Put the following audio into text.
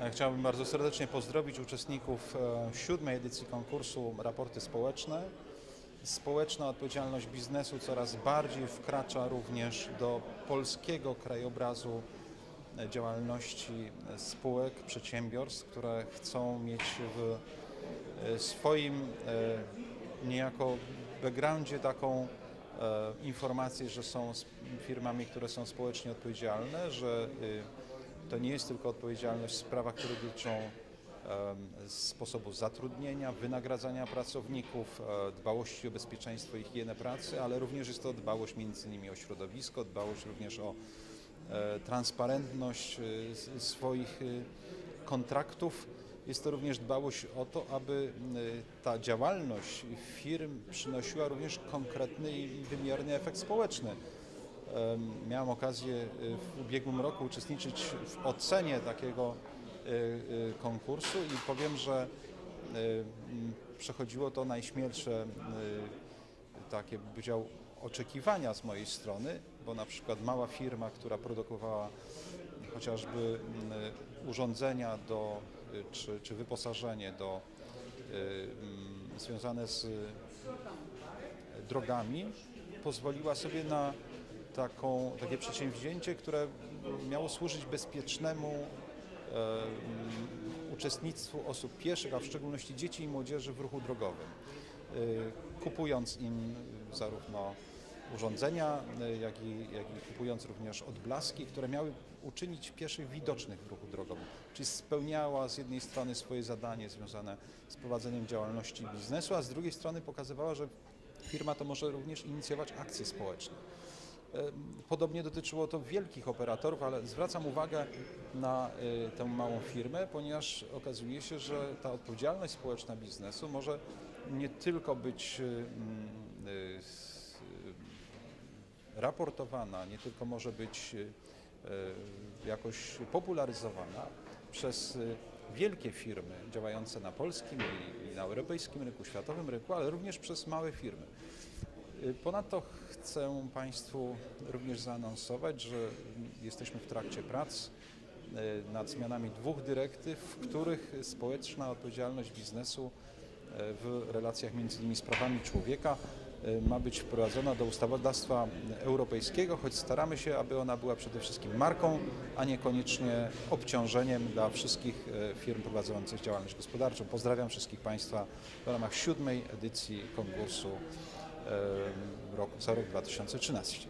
E, Chciałbym bardzo serdecznie pozdrowić uczestników e, siódmej edycji konkursu Raporty Społeczne. Społeczna odpowiedzialność biznesu coraz bardziej wkracza również do polskiego krajobrazu e, działalności spółek, przedsiębiorstw, które chcą mieć w swoim niejako backgroundzie taką informację, że są firmami, które są społecznie odpowiedzialne, że to nie jest tylko odpowiedzialność w sprawach, które dotyczą sposobu zatrudnienia, wynagradzania pracowników, e, dbałości o bezpieczeństwo i higienę pracy, ale również jest to dbałość między innymi o środowisko, dbałość również o e, transparentność e, swoich kontraktów. Jest to również dbałość o to, aby ta działalność firm przynosiła również konkretny i wymierny efekt społeczny. Em, Miałem okazję y, w ubiegłym roku uczestniczyć w ocenie takiego y, y, konkursu i powiem, że y, m, przechodziło to najśmielsze takie powiedział oczekiwania z mojej strony, bo na przykład mała firma, która produkowała chociażby mm, urządzenia do, czy, czy wyposażenie do, mm, związane z drogami, pozwoliła sobie na taką, takie przedsięwzięcie, które miało służyć bezpiecznemu e, uczestnictwu osób pieszych, a w szczególności dzieci i młodzieży w ruchu drogowym. E, kupując im zarówno urządzenia, e, jak i, jak i kupując również odblaski, które miały uczynić pieszych widocznych w ruchu drogowym. Czyli spełniała z jednej strony swoje zadanie związane z prowadzeniem działalności biznesu, a z drugiej strony pokazywała, że firma to może również inicjować akcje społeczne. E, Podobnie dotyczyło to wielkich operatorów, ale zwracam uwagę na e, tę małą firmę, ponieważ okazuje się, że ta odpowiedzialność społeczna biznesu może nie tylko być e, mm, raportowana, nie tylko może być jakoś popularyzowana przez wielkie firmy działające na polskim i na europejskim rynku, światowym rynku, ale również przez małe firmy. Ponadto chcę Państwu również zaanonsować, że jesteśmy w trakcie prac y, nad zmianami dwóch dyrektyw, w których społeczna odpowiedzialność biznesu y, w relacjach między innymi z prawami człowieka y, ma być wprowadzona do ustawodawstwa europejskiego, choć staramy się, aby ona była przede wszystkim marką, a niekoniecznie obciążeniem dla wszystkich firm prowadzących działalność gospodarczą. Pozdrawiam wszystkich Państwa w ramach siódmej edycji konkursu em, rok, za rok 2013.